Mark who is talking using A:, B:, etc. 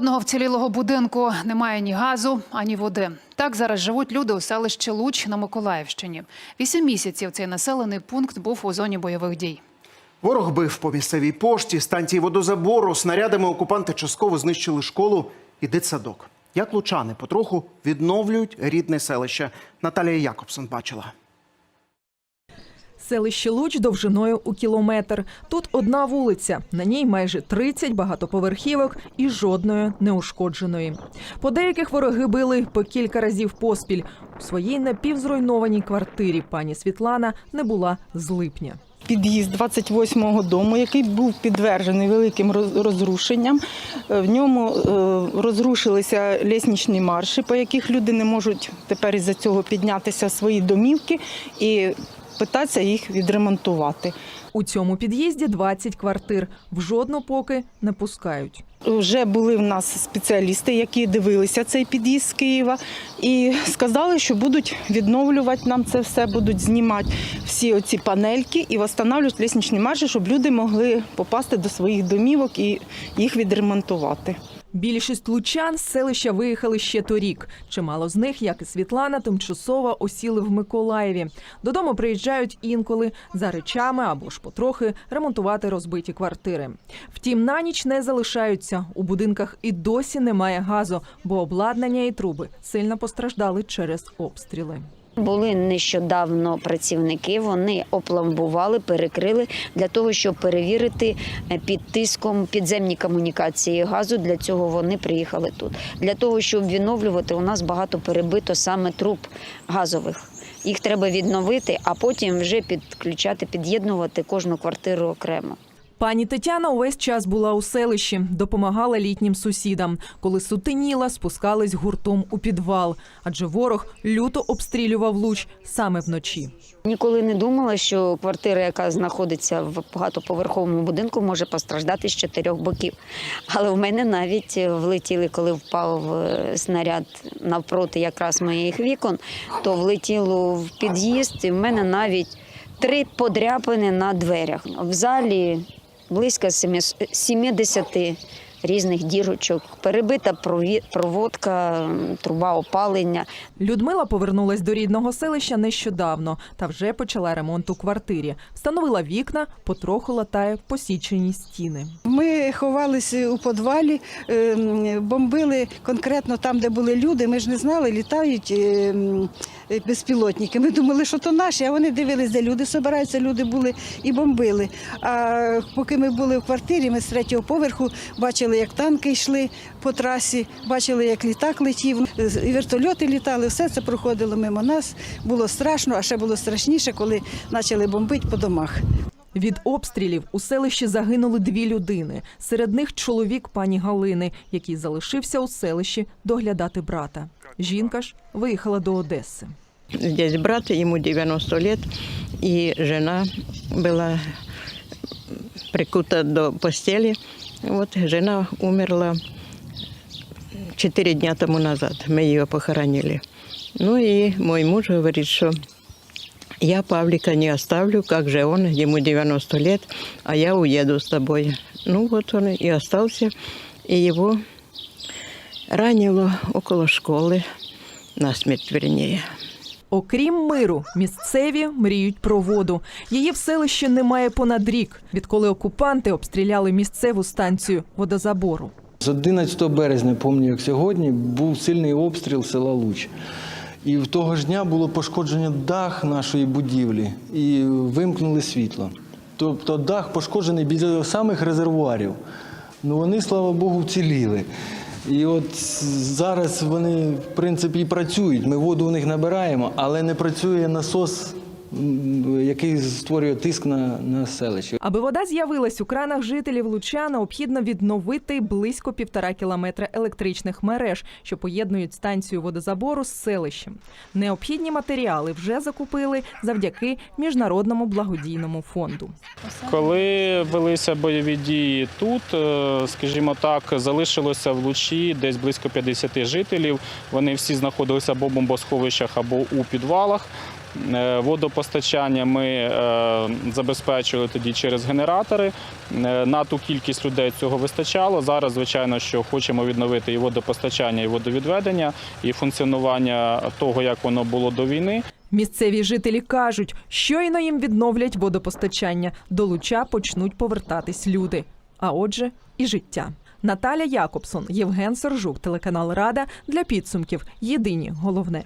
A: одного вцілілого будинку немає ні газу, ані води. Так зараз живуть люди у селищі Луч на Миколаївщині. Вісім місяців цей населений пункт був у зоні бойових дій.
B: Ворог бив по місцевій пошті, станції водозабору. Снарядами окупанти частково знищили школу і дитсадок. Як лучани потроху відновлюють рідне селище. Наталія Якобсон бачила.
C: Селище Луч довжиною у кілометр. Тут одна вулиця, на ній майже 30 багатоповерхівок і жодної неушкодженої. По деяких вороги били по кілька разів поспіль. У своїй напівзруйнованій квартирі пані Світлана не була з липня.
D: під'їзд 28-го дому, який був підтверджений великим роз- розрушенням. Е, В ньому е, розрушилися лісничні марші, по яких люди не можуть тепер із-за цього піднятися свої домівки і питатися їх відремонтувати.
C: У цьому під'їзді 20 квартир. В жодну поки не пускають.
D: Вже були в нас спеціалісти, які дивилися цей під'їзд з Києва, і сказали, що будуть відновлювати нам це все, будуть знімати всі оці панельки і встановлювати лісничні марші, щоб люди могли попасти до своїх домівок і їх відремонтувати.
C: Більшість лучан з селища виїхали ще торік. Чимало з них, як і Світлана, тимчасово осіли в Миколаєві. Додому приїжджають інколи за речами або ж потрохи ремонтувати розбиті квартири. Втім, на ніч не залишаються. У будинках і досі немає газу, бо обладнання і труби сильно постраждали через обстріли.
E: Були нещодавно працівники, вони опломбували, перекрили для того, щоб перевірити е, під тиском підземні комунікації газу. Для цього вони приїхали тут. Для того, щоб відновлювати, у нас багато перебито саме труб газових. Їх треба відновити, а потім вже підключати, під'єднувати кожну квартиру окремо.
C: Пані Тетяна увесь час була у селищі, допомагала літнім сусідам. Коли сутеніла, спускались гуртом у підвал, адже ворог люто обстрілював луч саме вночі.
E: Ніколи не думала, що квартира, яка знаходиться в багатоповерховому будинку, може постраждати з чотирьох боків. Але в мене навіть влетіли, коли впав е, снаряд навпроти якраз моїх вікон, то влетіло в під'їзд, і в мене навіть три подряпини на дверях. В залі близько семис- 70 різних дірочок, перебита проводка, труба опалення.
C: Людмила повернулась до рідного селища нещодавно та вже почала ремонт у квартирі. Встановила вікна, потроху латає посічені стіни.
F: Ми ховалися у підвалі, ем, бомбили конкретно там, де були люди. Ми ж не знали, літають ем, безпілотники. Ми думали, що то наші, а вони дивились, де люди збираються, люди були і бомбили. А поки ми були в квартирі, ми з третього поверху бачили, як танки йшли по трасі, бачили, як літак летів, вертольоти літали. Все це проходило мимо нас. Було страшно, а ще було страшніше, коли почали бомбити по домах.
C: Від обстрілів у селищі загинули дві людини. Серед них чоловік пані Галини, який залишився у селищі доглядати брата. Жінка ж виїхала до Одеси.
G: Здесь брат, ему 90 лет, и жена была прикута до постели. Вот жена умерла 4 дня тому назад. Мы ее похоронили. Ну и мой муж говорит, что я Павлика не оставлю, как же он, ему 90 лет, а я уеду с тобой. Ну вот он и остался, и его ранило около школы, насмерть вернее.
C: Окрім миру, місцеві мріють про воду. Її в селищі немає понад рік, відколи окупанти обстріляли місцеву станцію водозабору.
H: З 11 березня, пам'ятаю, як сьогодні, був сильний обстріл села Луч. І в того ж дня було пошкоджено дах нашої будівлі і вимкнули світло. Тобто дах пошкоджений біля самих резервуарів. Ну вони, слава Богу, вціліли. І от зараз вони, в принципі, і працюють. Ми воду у них набираємо, але не працює насос, який створює тиск на, на селище.
C: Аби вода з'явилась у кранах жителів Луча, необхідно відновити близько півтора кілометра електричних мереж, що поєднують станцію водозабору з селищем. Необхідні матеріали вже закупили завдяки міжнародному благодійному фонду.
I: Коли велися бойові дії тут, е, скажімо так, залишилося в Лучі десь близько 50 жителів. Вони всі знаходилися або в бомбосховищах, або у підвалах. Е, Водопостачання ми е, забезпечували тоді через генератори. Е, На ту кількість людей цього вистачало. Зараз, звичайно, що хочемо відновити і водопостачання, і водовідведення, і функціонування того, як воно було до війни.
C: Місцеві жителі кажуть, щойно їм відновлять водопостачання, до луча почнуть повертатись люди. А отже, і життя. Наталя Якобсон, Євген Сержук, телеканал Рада для підсумків. Єдині головне.